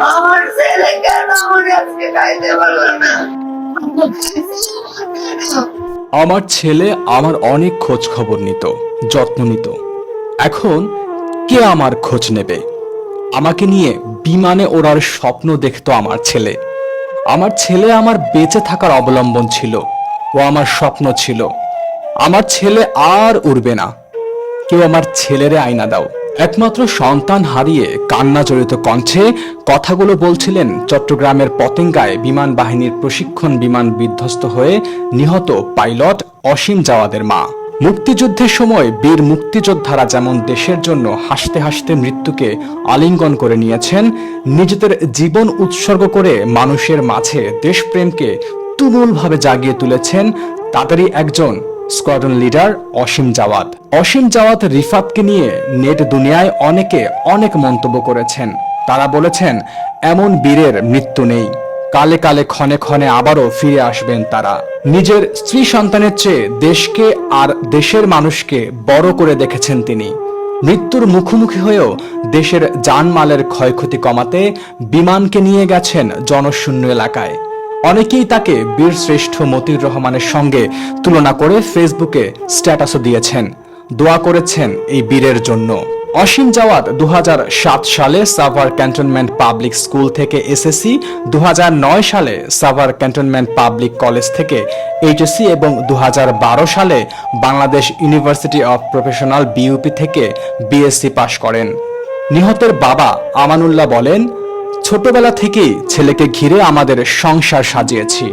আমার ছেলে কেন আমার আজকে খাইতে না? আমার ছেলে আমার অনেক খোঁজ খবর নিত, যত্ন নিত। এখন কে আমার খোঁজ নেবে? আমাকে নিয়ে বিমানে ওড়ার স্বপ্ন দেখতো আমার ছেলে। আমার ছেলে আমার বেঁচে থাকার অবলম্বন ছিল, ও আমার স্বপ্ন ছিল। আমার ছেলে আর উড়বে না। কেউ আমার ছেলেরে আয়না দাও। একমাত্র সন্তান হারিয়ে কান্না জড়িত কণ্ঠে কথাগুলো বলছিলেন চট্টগ্রামের পতেঙ্গায় বিমান বাহিনীর প্রশিক্ষণ বিমান বিধ্বস্ত হয়ে নিহত পাইলট অসীম জাওয়াদের মা। মুক্তিযুদ্ধের সময় বীর মুক্তিযোদ্ধারা যেমন দেশের জন্য হাসতে হাসতে মৃত্যুকে আলিঙ্গন করে নিয়েছেন, নিজেদের জীবন উৎসর্গ করে মানুষের মাঝে দেশপ্রেমকে তুমুলভাবে জাগিয়ে তুলেছেন, তাদেরই একজন স্কোয়াড্রন লিডার অসীম জাওয়াত অসীম জাওয়াত রিফাতকে নিয়ে নেট দুনিয়ায় অনেকে অনেক মন্তব্য করেছেন। তারা বলেছেন, এমন বীরের মৃত্যু নেই। কালে কালে ক্ষণে ক্ষণে আবারও ফিরে আসবেন তারা। নিজের স্ত্রী সন্তানের চেয়ে দেশকে আর দেশের মানুষকে বড় করে দেখেছেন তিনি। মৃত্যুর মুখোমুখি হয়েও দেশের জানমালের ক্ষয়ক্ষতি কমাতে বিমানকে নিয়ে গেছেন জনশূন্য এলাকায়। অনেকেই তাকে বীর শ্রেষ্ঠ মতির রহমানের সঙ্গে তুলনা করে ফেসবুকে স্ট্যাটাসও দিয়েছেন। দোয়া করেছেন এই বীরের জন্য। অসীম জাওয়াত দু হাজার সাত সালে সাভার ক্যান্টনমেন্ট পাবলিক স্কুল থেকে এসএসসি দু হাজার নয় সালে সাভার ক্যান্টনমেন্ট পাবলিক কলেজ থেকে এইচএসসি এবং দু হাজার বারো সালে Bangladesh University of Professional BUP থেকে বিএসসি পাশ করেন। নিহতের বাবা আমানুল্লাহ বলেন ছোটবেলা থেকেই ছেলেকে ঘিরে আমাদের সংসার সাজিয়েছি।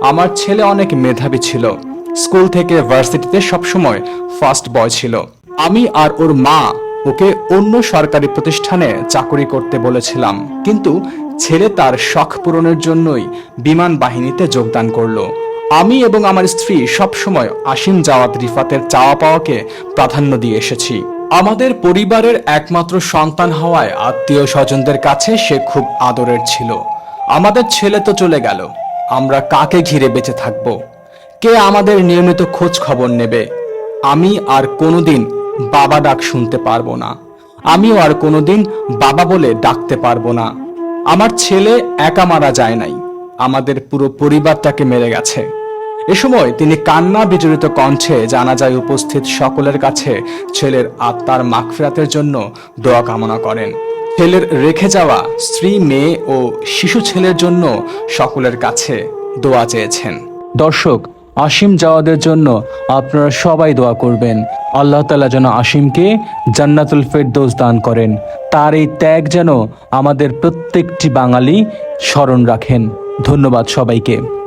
আমার ছেলে অনেক মেধাবী ছিল। স্কুল থেকে ভার্সিটিতে সবসময় ফার্স্ট বয় ছিল। আমি আর ওর মা ওকে অন্য সরকারি প্রতিষ্ঠানে চাকরি করতে বলেছিলাম। কিন্তু ছেলে তার শখ পূরণের জন্যই বিমান বাহিনীতে যোগদান করল। আমি এবং আমার স্ত্রী সবসময় আসিম জাওয়াত রিফাতের চাওয়া পাওয়াকে প্রাধান্য দিয়ে এসেছি। আমাদের পরিবারের একমাত্র সন্তান হওয়ায় আত্মীয় স্বজনদের কাছে সে খুব আদরের ছিল। আমাদের ছেলে তো চলে গেল। আমরা কাকে ঘিরে বেঁচে থাকব? কে আমাদের নিয়মিত খোঁজ খবর নেবে? আমি আর কোনোদিন বাবা ডাক শুনতে পারব না। আমিও আর কোনোদিন বাবা বলে ডাকতে পারব না। আমার ছেলে একা মারা যায় নাই। আমাদের পুরো পরিবারটাকে মেরে গেছে। এ সময় তিনি কান্না বিজড়িত কণ্ঠে জানা যায় উপস্থিত সকলের কাছে ছেলের আত্মার মাগফিরাতের জন্য দোয়া কামনা করেন। ছেলের রেখে যাওয়া স্ত্রী, মেয়ে ও শিশু ছেলের জন্য সকলের কাছে দোয়া চেয়েছেন। দর্শক, আসিম যাওয়াদের জন্য আপনারা সবাই দোয়া করবেন। আল্লাহ তালা যেন আসিমকে জান্নাতুল ফেরদৌস দান করেন। তার এই ত্যাগ যেন আমাদের প্রত্যেকটি বাঙালি স্মরণ রাখেন। ধন্যবাদ সবাইকে।